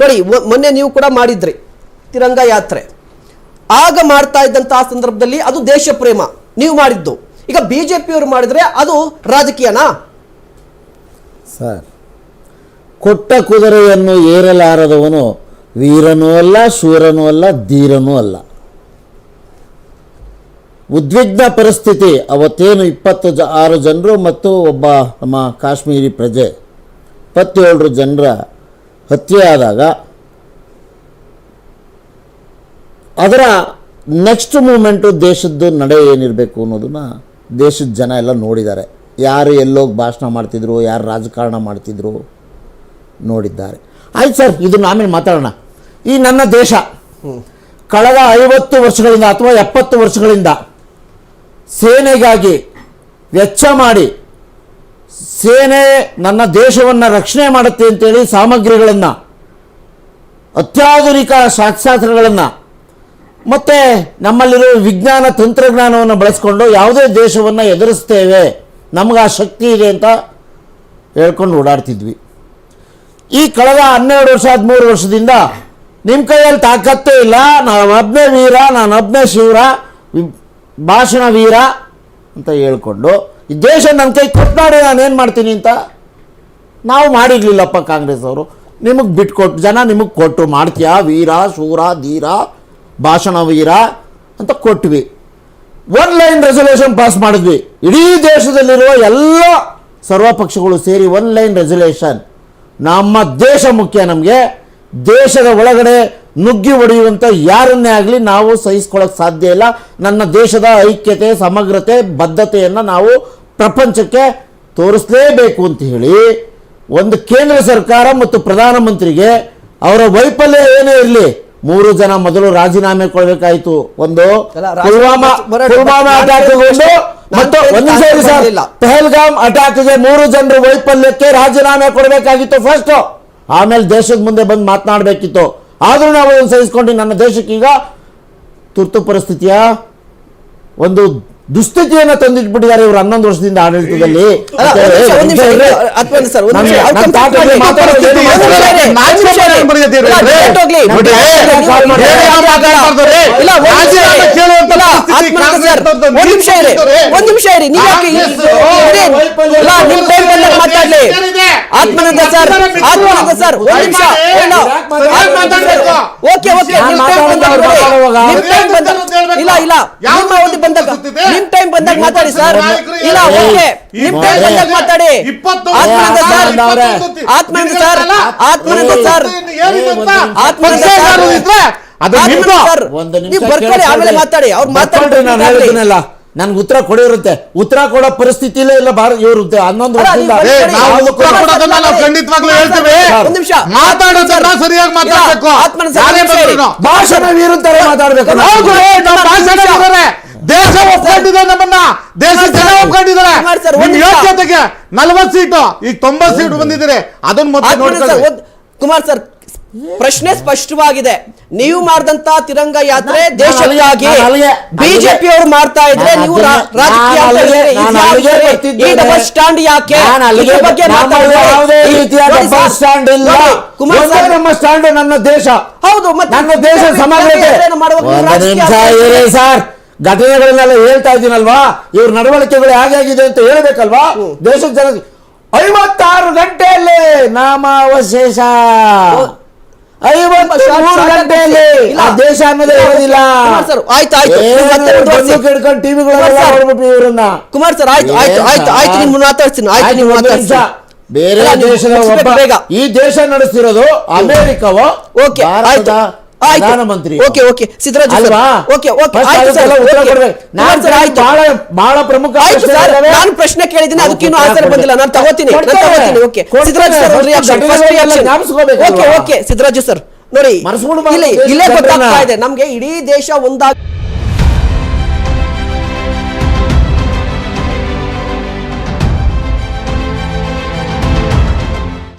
ನೋಡಿ ಮೊನ್ನೆ ನೀವು ಕೂಡ ಮಾಡಿದ್ರಿ, ತಿರಂಗ ಯಾತ್ರೆ. ಆಗ ಮಾಡ್ತಾ ಇದ್ದಂತಹ ಸಂದರ್ಭದಲ್ಲಿ ಅದು ದೇಶ ಪ್ರೇಮ, ನೀವು ಮಾಡಿದ್ದು. ಈಗ ಬಿಜೆಪಿಯವರು ಮಾಡಿದ್ರೆ ಅದು ರಾಜಕೀಯನಾ? ಸರ್, ಕೊಟ್ಟ ಕುದುರೆಯನ್ನು ಏರಲಾರದವನು ವೀರನೂ ಅಲ್ಲ, ಶೂರನೂ ಅಲ್ಲ, ಧೀರನೂ ಅಲ್ಲ. ಉದ್ವಿಗ್ನ ಪರಿಸ್ಥಿತಿ, ಅವತ್ತೇನು ಇಪ್ಪತ್ತು ಜ, ಆರು ಜನರು ಮತ್ತು ಒಬ್ಬ ನಮ್ಮ ಕಾಶ್ಮೀರಿ ಪ್ರಜೆ ಇಪ್ಪತ್ತೇಳರು ಜನರ ಹತ್ಯೆ ಆದಾಗ ಅದರ ನೆಕ್ಸ್ಟ್ ಮೂಮೆಂಟು ದೇಶದ್ದು ನಡೆ ಏನಿರಬೇಕು ಅನ್ನೋದನ್ನು ದೇಶದ ಜನ ಎಲ್ಲ ನೋಡಿದ್ದಾರೆ. ಯಾರು ಎಲ್ಲೋಗಿ ಭಾಷಣ ಮಾಡ್ತಿದ್ರು ಯಾರು ರಾಜಕಾರಣ ಮಾಡ್ತಿದ್ರು ನೋಡಿದ್ದಾರೆ. ಆಯ್ತು ಸರ್ ಇದನ್ನ ಆಮೇಲೆ ಮಾತಾಡೋಣ. ಈ ನನ್ನ ದೇಶ ಕಳೆದ ಐವತ್ತು ವರ್ಷಗಳಿಂದ ಅಥವಾ ಎಪ್ಪತ್ತು ವರ್ಷಗಳಿಂದ ಸೇನೆಗಾಗಿ ವೆಚ್ಚ ಮಾಡಿ ಸೇನೆ ನನ್ನ ದೇಶವನ್ನು ರಕ್ಷಣೆ ಮಾಡುತ್ತೆ ಅಂತೇಳಿ ಸಾಮಗ್ರಿಗಳನ್ನು, ಅತ್ಯಾಧುನಿಕ ಶಾಸ್ತ್ರಾಸ್ತ್ರಗಳನ್ನು ಮತ್ತು ನಮ್ಮಲ್ಲಿರುವ ವಿಜ್ಞಾನ ತಂತ್ರಜ್ಞಾನವನ್ನು ಬಳಸ್ಕೊಂಡು ಯಾವುದೇ ದೇಶವನ್ನು ಎದುರಿಸ್ತೇವೆ, ನಮಗೆ ಆ ಶಕ್ತಿ ಇದೆ ಅಂತ ಹೇಳ್ಕೊಂಡು ಓಡಾಡ್ತಿದ್ವಿ. ಈ ಕಳೆದ ಹನ್ನೆರಡು ವರ್ಷ ಹದಿಮೂರು ವರ್ಷದಿಂದ ನಿಮ್ಮ ಕೈಯಲ್ಲಿ ತಾಕತ್ತೇ ಇಲ್ಲ, ನಾನು ಒಬ್ಬನೇ ವೀರ ನಾನು ಒಬ್ಬನೇ ಶಿವರ ಭಾಷಣ ವೀರ ಅಂತ ಹೇಳ್ಕೊಂಡು ಈ ದೇಶ ನನ್ನ ಕೈ ಕೊಟ್ಟಾಡಿ ನಾನೇನು ಮಾಡ್ತೀನಿ ಅಂತ? ನಾವು ಮಾಡಿರಲಿಲ್ಲಪ್ಪ ಕಾಂಗ್ರೆಸ್ ಅವರು. ನಿಮಗೆ ಬಿಟ್ಕೊಟ್ಟು ಜನ ನಿಮಗೆ ಕೊಟ್ಟು ಮಾಡ್ತೀಯಾ? ವೀರ, ಶೂರ, ಧೀರ, ಭಾಷಣ ವೀರ ಅಂತ ಕೊಟ್ವಿ. ಒನ್ ಲೈನ್ ರೆಸಲ್ಯೂಷನ್ ಪಾಸ್ ಮಾಡಿದ್ವಿ. ಇಡೀ ದೇಶದಲ್ಲಿರುವ ಎಲ್ಲ ಸರ್ವ ಪಕ್ಷಗಳು ಸೇರಿ ಒನ್ ಲೈನ್ ರೆಸಲ್ಯೂಷನ್ ನಮ್ಮ ದೇಶ ಮುಖ್ಯ ನಮಗೆ. ದೇಶದ ಒಳಗಡೆ ನುಗ್ಗಿ ಹೊಡೆಯುವಂಥ ಯಾರನ್ನೇ ಆಗಲಿ ನಾವು ಸಹಿಸ್ಕೊಳ್ಳೋಕೆ ಸಾಧ್ಯ ಇಲ್ಲ. ನನ್ನ ದೇಶದ ಐಕ್ಯತೆ ಸಮಗ್ರತೆ ಬದ್ಧತೆಯನ್ನು ನಾವು ಪ್ರಪಂಚಕ್ಕೆ ತೋರಿಸಲೇಬೇಕು ಅಂತ ಹೇಳಿ ಒಂದು ಕೇಂದ್ರ ಸರ್ಕಾರ ಮತ್ತು ಪ್ರಧಾನಮಂತ್ರಿಗೆ ಅವರ ವೈಫಲ್ಯ ಏನೇ ಇರಲಿ ಮೂರು ಜನ ಮೊದಲು ರಾಜೀನಾಮೆ ಕೊಡಬೇಕಾಯಿತು. ಒಂದು ಪುಲ್ವಾಮಾ ಅಟ್ಯಾಕ್ ಹೇಳಿದ್ದು ಮತ್ತು ಒಂದು ಸರ್ ಪೆಹಲ್ಗಾಮ್ ಪಹಲ್ಗಾಮ್ ಅಟ್ಯಾಕ್ಗೆ ಮೂರು ಜನರ ವೈಫಲ್ಯಕ್ಕೆ ರಾಜೀನಾಮೆ ಕೊಡಬೇಕಾಗಿತ್ತು ಫಸ್ಟ್ ಆಮೇಲೆ ದೇಶದ ಮುಂದೆ ಬಂದು ಮಾತನಾಡಬೇಕಿತ್ತು. ಆದರೂ ನಾವು ಅದನ್ನು ಸಹಿಸ್ಕೊಂಡು ನನ್ನ ದೇಶಕ್ಕೀಗ ತುರ್ತು ಪರಿಸ್ಥಿತಿಯ ಒಂದು ದುಸ್ಥಿತಿಯನ್ನು ತಂದಿಟ್ಬಿಟ್ಟಿದ್ದಾರೆ ಇವರು ಹನ್ನೊಂದು ವರ್ಷದಿಂದ ಆಡಳಿತದಲ್ಲಿ. ಒಂದು ನಿಮಿಷ, ಇರಿ. ನೀವು ಒಂದ್ ಒಂದ್. ಒಂದ್ ಮಾತಾಡ್ಲಿ ಆತ್ಮನಂದ ಸರ್ ಆತ್ಮನಂದ ಸರ್ ಒಂದ್ ನಿಮಿಷ. ಇಲ್ಲ ಓಕೆ ಓಕೆ ಇಲ್ಲ ಇಲ್ಲ. ನಿಮ್ಮ ಅವಧಿ ಬಂದಾಗ? ನಿಮ್ ಟೈಮ್ ಬಂದಾಗ ಮಾತಾಡಿ ಸರ್. ಇಲ್ಲ? ಓಕೆ. ನಿಮ್ ಟೈಮ್ ಬಂದಾಗ ಮಾತಾಡಿ. Atmananda sir Atmananda sir. Atmananda sir. Atmananda sir. ಅದು ಆತ್ಮನಿಂದ ಸರ್. ಒಂದು ನಿಮಿಷ ನೀವು ಬರ್ಕೊಳ್ಳಿ ಆಮೇಲೆ ಮಾತಾಡಿ. ಅವ್ರು ಮಾತಾಡ್ರಿ ನಾನು ಮಾತಾಡ್ರಿ ಹೇಳಿದ್ದೀನಲ್ಲ ನನ್ಗೆ ಉತ್ತರ ಕೊಡಿರುತ್ತೆ. ಉತ್ತರ ಕೊಡೋ ಪರಿಸ್ಥಿತಿಲೇ ಇಲ್ಲ ಭಾರತ ಇವರು ಹನ್ನೊಂದು ವರ್ಷದಿಂದ ಭಾಷಣ ವೀರಂತಾರೆ ಮಾತಾಡ್ಬೇಕು. ದೇಶ ಒಪ್ಕೊಂಡಿದೆ ನಮ್ಮನ್ನ. ದೇಶ ಜನ ಒಪ್ಕೊಂಡಿದ್ದಾರೆ. ಯೋಗ್ಯತೆಗೆ ನಲವತ್ತು ಸೀಟು ಈಗ ತೊಂಬತ್ ಸೀಟು ಬಂದಿದ್ದೀರಿ. ಅದನ್ನ ಮತ್ತೆ ಕುಮಾರ್ ಸರ್ ಪ್ರಶ್ನೆ ಸ್ಪಷ್ಟವಾಗಿದೆ. ನೀವು ಮಾಡಿದಂತ ತಿರಂಗ ಯಾತ್ರೆ ದೇಶಕ್ಕಾಗಿ ಬಿಜೆಪಿ ಅವರು ಮಾಡ್ತಾ ಇದ್ರೆ ನೀವು ರಾಜಕೀಯ ಸ್ಟ್ಯಾಂಡ್ ಯಾಕೆ? ಬಗ್ಗೆ. ಯಾವುದೇ ರೀತಿಯ ಡಬಲ್ ಸ್ಟ್ಯಾಂಡ್ ಇಲ್ಲ. ನೋಡಿ, ಕುಮಾರ್ ಒಂದೇ ಸರ್ ನಮ್ಮ ಸ್ಟ್ಯಾಂಡ್ ನನ್ನ ದೇಶ. ಹೌದು ಮತ್ತೆ ನನ್ನ ದೇಶ ಇರಿ ಸರ್. ಘಟನೆಗಳನ್ನೆಲ್ಲ ಹೇಳ್ತಾ ಇದ್ದೀನಲ್ವಾ? ಇವ್ರ ನಡವಳಿಕೆಗಳು ಹೇಗಾಗಿದೆ ಅಂತ ಹೇಳ್ಬೇಕಲ್ವಾ? ದೇಶದ ಜನ ಐವತ್ತಾರು ಗಂಟೆಯಲ್ಲಿ ನಾಮಾವಶೇಷ. ಐವತ್ತು ಶಾರ್ಟ್ ಗಂಟೆಯಲ್ಲಿ. ಆ ದೇಶ ಅನ್ನೋದೇ ಇರೋದಿಲ್ಲ ಸರ್, ಆಯ್ತು, ಆಯ್ತು. ಹಿಡ್ಕೊಂಡು ಟಿವಿಗಳೆಲ್ಲ ಕುಮಾರ್ ಸರ್. ಕುಮಾರ್ ಸರ್ ಆಯ್ತು ಆಯ್ತು ಆಯ್ತು ಆಯ್ತು? ನಿಮ್ಗೆ ಮಾತಾಡ್ತೀನಿ ಆಯ್ತು ನೀವು ಮಾತಾಡ್ತೀನಿ ಬೇರೆ ದೇಶದ ಈ ದೇಶ ನಡೆಸ್ತಿರೋದು ಅಮೆರಿಕವೋ ಓಕೆ ಆಯ್ತು ಪ್ರಧಾನಮಂತ್ರಿ. Okay okay. Siddaraj okay okay. ನಾನ್ ಬಹಳ ಬಹಳ ಪ್ರಮುಖ ಪ್ರಶ್ನೆ ಕೇಳಿದ್ದೀನಿ ಅದಕ್ಕೇನು ಆನ್ಸರ್ ಬಂದಿಲ್ಲ. ನಾನು ತಗೋತೀನಿ. ತಗೋತೀನಿ. ಓಕೆ. ಕೊಡ್ತೇವೆ. Siddaraj sir? Okay okay. Siddaraj ನೋಡಿ. ಇಲ್ಲೇ ಗೊತ್ತಾಗ್ತಾ ಇದೆ. ನಮ್ಗೆ ಇಡೀ ದೇಶ ಒಂದಾಗಿ